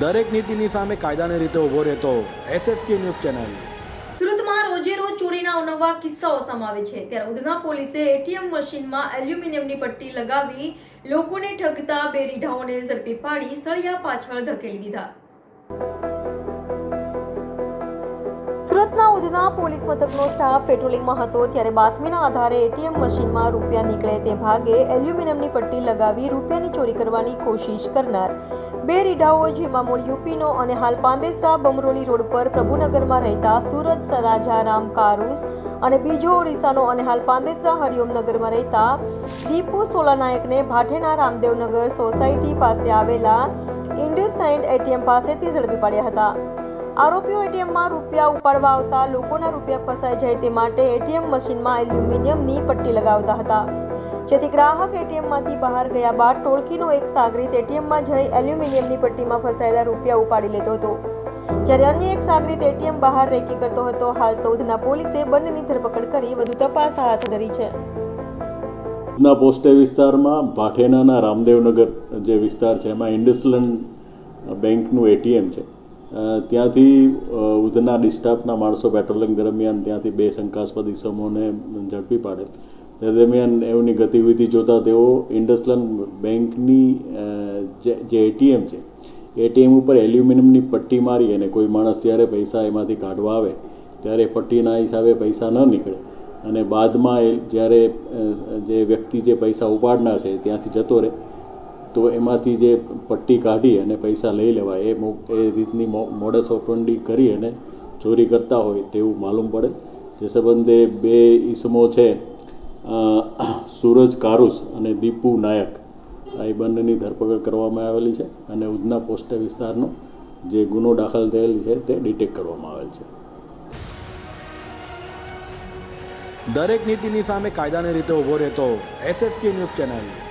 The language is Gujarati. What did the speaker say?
દરેક નીતિની સામે કાયદાની રીતે ઊભો રહેતો એસએસકે ન્યૂઝ ચેનલ. સુરતમાં રોજે રોજ ચોરીના અવનવા કિસ્સાઓ સમાવે છે. ત્યારે ઉધના પોલીસે એટીએમ મશીનમાં એલ્યુમિનિયમની પટ્ટી લગાવી લોકોને ઠગતા બે રીઢાઓને ઝડપી પાડી સળિયા પાછળ ધકેલી દીધા. સુરતના ઉધના પોલીસ મથકનો સ્ટાફ પેટ્રોલિંગમાં હતો. ત્યારે બાતમીના આધારે એટીએમ મશીનમાં રૂપિયા નીકળે તે ભાગે એલ્યુમિનિયમની પટ્ટી લગાવી રૂપિયાની ચોરી કરવાની કોશિશ કરનાર બે રીઢાઓ જેમાં મૂળ યુપીનો અને હાલ પાંદેસરા બમરોલી રોડ પર પ્રભુનગરમાં રહેતા સુરજ સરાજારામ કારુસ અને બીજો ઓરિસ્સાનો અને હાલ પાંદેસરા હરિઓમનગરમાં રહેતા દીપુ સોલાનાયકને ભાઠેના રામદેવનગર સોસાયટી પાસે આવેલા ઇન્ડસઇન્ડ એટીએમ પાસેથી ઝડપી પાડ્યા હતા. આરોપીઓ એટીએમમાં રૂપિયા ઉપાડવા આવતા, લોકોના રૂપિયા ફસાઈ જાય તે માટે એટીએમ મશીનમાં એલ્યુમિનિયમની પટ્ટી લગાવતા હતા. જેથી ગ્રાહક એટીએમમાંથી બહાર ગયા બાદ ટોળકીનો એક સાગરીત એટીએમમાં જઈ એલ્યુમિનિયમની પટ્ટીમાં ફસાયેલા રૂપિયા ઉપાડી લેતો હતો. જ્યારે અન્ય એક સાગરીત એટીએમ બહાર રેકી કરતો હતો, હાલ તો ઉધના પોલીસે બંનેની ધરપકડ કરી વધુ તપાસ હાથ ધરી છે. ના પોસ્ટે વિસ્તારમાં ભાઠેનાના રામદેવનગર જે વિસ્તાર છે, એમાં ઇન્ડસલન્ડ બેંકનું એટીએમ છે. ત્યાંથી ઉધના ડિસ્ટાફના માણસો પેટ્રોલિંગ દરમિયાન ત્યાંથી બે શંકાસ્પદ ઇસમોને ઝડપી પાડેલ તે દરમિયાન એમની ગતિવિધિ જોતા તેઓ ઇન્ડસલન્ડ બેંકની જે એટીએમ છે, એટીએમ ઉપર એલ્યુમિનિયમની પટ્ટી મારી અને કોઈ માણસ જ્યારે પૈસા એમાંથી કાઢવા આવે, ત્યારે પટ્ટીના હિસાબે પૈસા ન નીકળે. અને બાદમાં એ જ્યારે જે વ્યક્તિ જે પૈસા ઉપાડનાર છે ત્યાંથી જતો રહે, તો એમાંથી જે પટ્ટી કાઢી અને પૈસા લઈ લેવાય, એ એ રીતની મોડસ ઓપરંડી કરી અને ચોરી કરતા હોય તેવું માલુમ પડે. જે સંબંધે બે ઈસમો છે સૂરજ કારુસ અને દીપુ નાયક આ બંનેની ધરપકડ કરવામાં આવેલી છે અને ઉધના પોસ્ટ વિસ્તારનો જે ગુનો દાખલ થયેલ છે તે ડિટેક્ટ કરવામાં આવેલ છે. દરેક નીતિની સામે કાયદાની રીતે ઊભો રહેતો એસએસકે ન્યૂઝ ચેનલ.